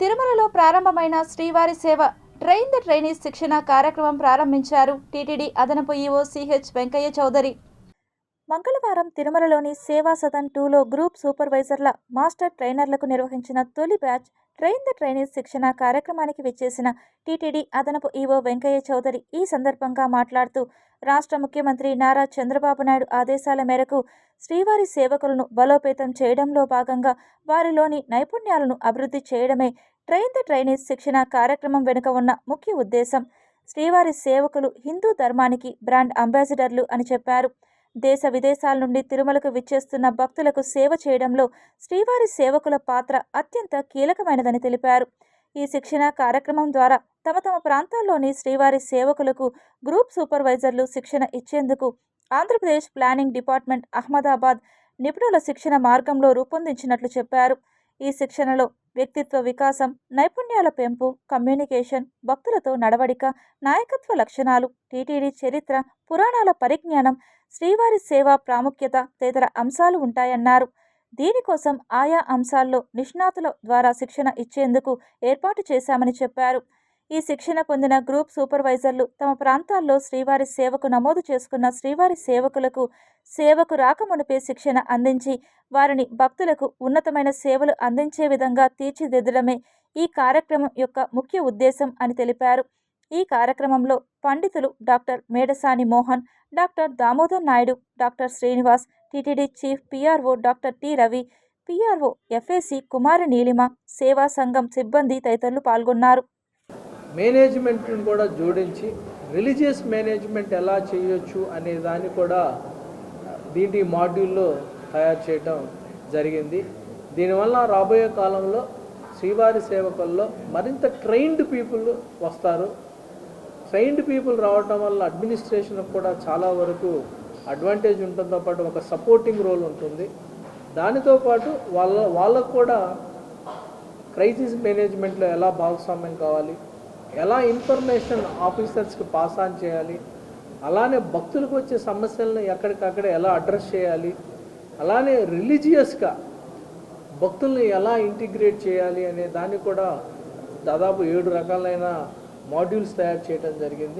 తిరుమలలో ప్రారంభమైన శ్రీవారి సేవ ట్రైన్ ద ట్రైనీస్ శిక్షణ కార్యక్రమం ప్రారంభించారు. టీటీడీ అదనపు ఈఓ సిహెచ్ వెంకయ్య చౌదరి. మంగళవారం తిరుమలలోని సేవా సదన్ టూలో గ్రూప్ సూపర్వైజర్ల మాస్టర్ ట్రైనర్లకు నిర్వహించిన తొలి బ్యాచ్ ట్రైన్ ద ట్రైనీస్ శిక్షణ కార్యక్రమానికి విచ్చేసిన టీటీడీ అదనపు ఈవో వెంకయ్య చౌదరి ఈ సందర్భంగా మాట్లాడుతూ రాష్ట్ర ముఖ్యమంత్రి నారా చంద్రబాబు నాయుడు ఆదేశాల మేరకు శ్రీవారి సేవకులను బలోపేతం చేయడంలో భాగంగా వారిలోని నైపుణ్యాలను అభివృద్ధి చేయడమే ట్రైన్ ద ట్రైనీస్ శిక్షణ కార్యక్రమం వెనుక ఉన్న ముఖ్య ఉద్దేశం. శ్రీవారి సేవకులు హిందూ ధర్మానికి బ్రాండ్ అంబాసిడర్లు అని చెప్పారు. దేశ విదేశాల నుండి తిరుమలకు విచ్చేస్తున్న భక్తులకు సేవ చేయడంలో శ్రీవారి సేవకుల పాత్ర అత్యంత కీలకమైనదని తెలిపారు. ఈ శిక్షణ కార్యక్రమం ద్వారా తమ తమ ప్రాంతాల్లోని శ్రీవారి సేవకులకు గ్రూప్ సూపర్వైజర్లు శిక్షణ ఇచ్చేందుకు ఆంధ్రప్రదేశ్ ప్లానింగ్ డిపార్ట్మెంట్ అహ్మదాబాద్ నిపుణుల శిక్షణ మార్గంలో రూపొందించినట్లు చెప్పారు. ఈ శిక్షణలో వ్యక్తిత్వ వికాసం నైపుణ్యాల పెంపు కమ్యూనికేషన్ భక్తులతో నడవడిక నాయకత్వ లక్షణాలు టీటీడీ చరిత్ర పురాణాల పరిజ్ఞానం శ్రీవారి సేవా ప్రాముఖ్యత తదితర అంశాలు ఉంటాయన్నారు. దీనికోసం ఆయా అంశాల్లో నిష్ణాతుల ద్వారా శిక్షణ ఇచ్చేందుకు ఏర్పాటు చేశామని చెప్పారు. ఈ శిక్షణ పొందిన గ్రూప్ సూపర్వైజర్లు తమ ప్రాంతాల్లో శ్రీవారి సేవకు నమోదు చేసుకున్న శ్రీవారి సేవకులకు సేవకు రాకమునిపే శిక్షణ అందించి వారిని భక్తులకు ఉన్నతమైన సేవలు అందించే విధంగా తీర్చిదిద్దడమే ఈ కార్యక్రమం యొక్క ముఖ్య ఉద్దేశం అని తెలిపారు. ఈ కార్యక్రమంలో పండితులు doctor Medasani Mohan doctor Damodar Naidu doctor Srinivas TTD chief PRO doctor T Ravi PRO FAC Kumari Neelima సేవా సంఘం సిబ్బంది తదితరులు పాల్గొన్నారు. మేనేజ్మెంట్ని కూడా జోడించి రిలీజియస్ మేనేజ్మెంట్ ఎలా చేయొచ్చు అనే దాన్ని కూడా దీంటి మాడ్యూల్లో తయారు చేయడం జరిగింది. దీనివల్ల రాబోయే కాలంలో శ్రీవారి సేవకుల్లో మరింత ట్రైన్డ్ పీపుల్ వస్తారు. ట్రైన్డ్ పీపుల్ రావటం వల్ల అడ్మినిస్ట్రేషన్కి కూడా చాలా వరకు అడ్వాంటేజ్ ఉంటుందో పాటు ఒక సపోర్టింగ్ రోల్ ఉంటుంది. దానితో పాటు వాళ్ళ వాళ్ళకు కూడా క్రైసిస్ మేనేజ్మెంట్లో ఎలా భాగస్వామ్యం కావాలి ఎలా ఇన్ఫర్మేషన్ ఆఫీసర్స్కి పాస్ ఆన్ చేయాలి? అలానే భక్తులకు వచ్చే సమస్యలను ఎక్కడికక్కడ ఎలా అడ్రస్ చేయాలి? అలానే రిలీజియస్గా భక్తుల్ని ఎలా ఇంటిగ్రేట్ చేయాలి అనే దాన్ని కూడా దాదాపు ఏడు రకాలైన మాడ్యూల్స్ తయారు చేయడం జరిగింది.